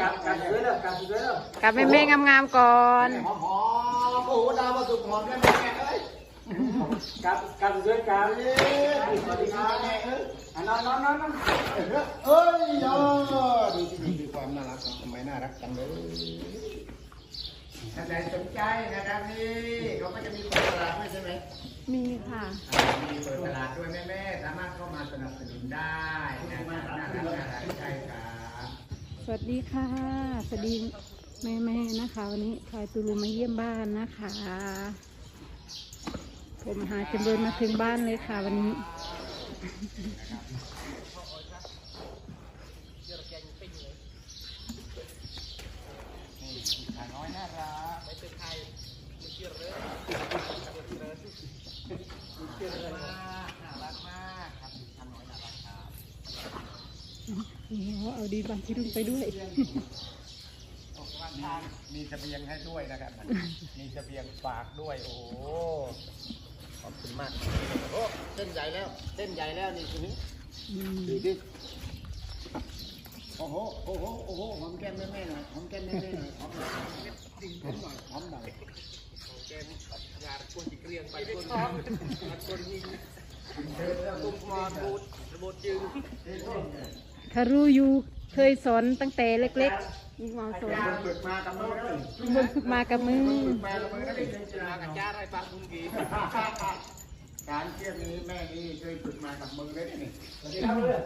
กลับแล้วกลับสวยแม่แม่งามๆก่อนหอมหอมโอ้โหดาวมาสุกหอมแม่แม่เอ้ยกลับกลับสวยกับเอ้ยสวัสดีครับแม่เอ้ยนอนนอนนอนเอ้ยยอดูสิดูความน่ารักทำไมน่ารักจังเลยท่านใดสนใจนะครับนี่เขาก็จะมีเปิดตลาดด้วยใช่ไหมมีค่ะ มีเปิดตลาดด้วยแม่แม่สามารถเข้ามาสนับสนุนได้นะครับน่ารักน่ารัก วัสดีค่ะ สวัสดีแม่แม่นะคะ วันนี้พลอยตูรูมาเยี่ยมบ้านนะคะ ผมหาจำเริญมาถึงบ้านเลยค่ะ วันนี้ นี่เอาดีบางที่รุ่งไปด้วย มีมีเสบียงให้ด้วยนะครับ มีเสบียงฝากด้วย โอ้โหขอบคุณมากโอ้เส้นใหญ่แล้ว เส้นใหญ่แล้วนี่ทีนี้อืมดูดิโอ้โห โอ้โห โอ้โห หอมแก้มแม่ๆหน่อย หอมแก้มแม่ๆหน่อย หอมหน่อยดิ้งผมหน่อย หอมหน่อยแก้มงานคนจิเกรียงไปคนงานคนยิงตุ้มมาบูดบูดจึงารู้อยู่เคยสอนตั้งแต่เล็กๆนี่มาสอนฝึกมากับมือเลยบนฝึกมากับมือฝึกมากับมือได้ยินมากับจ้าไรปังคุงกีการเที่ยวนี้แม่นี่เคยฝึกมากับมือเลยนี่ครับเลย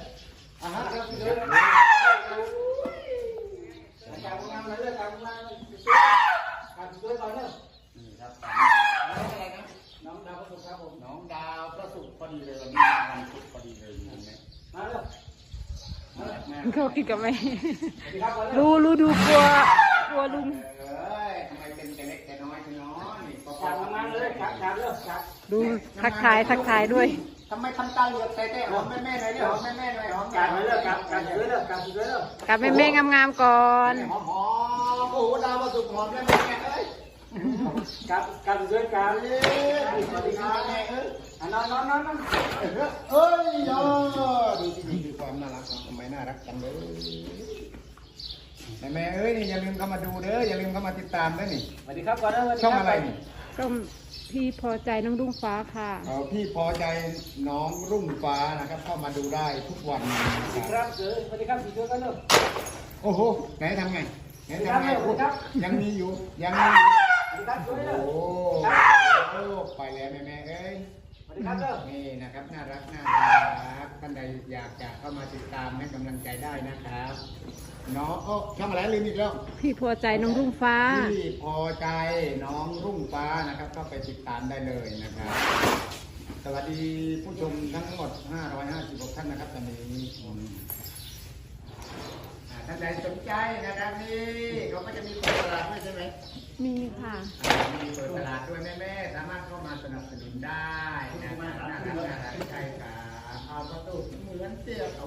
อ่าฮะกลับสวยกลับงานเลยกลับงานเลยกลับสวยก่อนเนอะนี่ครับอะไรนะน้องดาวประสบครับผมน้องดาวพระสุขพอดีเลยวันนี้วันศุกร์พอดีเลยเห็นไหมาเร็วแม่ เขาคิดกับแม่สวัสดีครับก่อนเร็วรู้รู้ดูกลัวกลัวลุง เอ้ยทำไมเป็นแต่เล็กแต่น้อยแต่น้อยนี่ก็กลับงานเลยกลับกลับเร็วกลับดูทักทายทักทายด้วย ทำไมทำตาเหลือกแต่แต่หอมแม่แม่หน่อยเนี่ยหอมแม่แม่หน่อยหอมกลับไปเร็วกลับกลับสวยเร็วกลับสวยเร็วกลับแม่แม่งามๆก่อน หอมหอมโอ้โหดาวมาสุกหอมแม่แม่เอ้ยกลับกลับสวยกลับเอ้ยสวัสดีครับแม่เอ้ยอะนอนนอนนอนนอนเอ้ยยอดูสิารักจังเลยแม่แม่เอ้ยนี่อย่าลืมเข้ามาดูเด้ออย่าลืมเข้ามาติดตามด้วยนี่สวัสดีครับก่อนเร็วสวัสดีช่องคบอะไรนี่ก็พี่พอใจน้องรุ่งฟ้าค่ะ เอ่อพี่พอใจน้องรุ่งฟ้านะครับ เข้ามาดูได้ทุกวันนะสวัสดีคครับรับเสือสวัสดีครับสีเสือกันเร็วโอ้โหไหนทำไงไหนทำไงสวัสดีครับ ยังมีอยู่ยังมีอยู่สวัสดีครับสวยโอ้เร็วโหไปแล้วแม่แม่เอ้ยสวัสดีครับเร็วนี่นะครับน่ารักน่ารักท่านใด อยากจะเข้ามาติดตามให้กำลังใจได้นะครับน้องโอ้ช่องอะไรลืมอีกแล้วพี่พอใจน้องรุ่งฟ้าที่พอใจน้องรุ่งฟ้านะครับ ก็ไปติดตามได้เลยนะครับ สวัสดีผู้ชมทั้งหมด 556 ท่านนะครับตอนนี้อืมอ่าท่านใดสนใจนะครับนี่เขาก็จะมีเปิดตลาดด้วยใช่ไหมมีค่ะ อ่ามีเปิดตลาดด้วยแม่ๆสามารถเข้ามาสนับสนุนได้นะครับน่ารักน่ารักใช่ครับเอาประตูเหมือนเสียเขา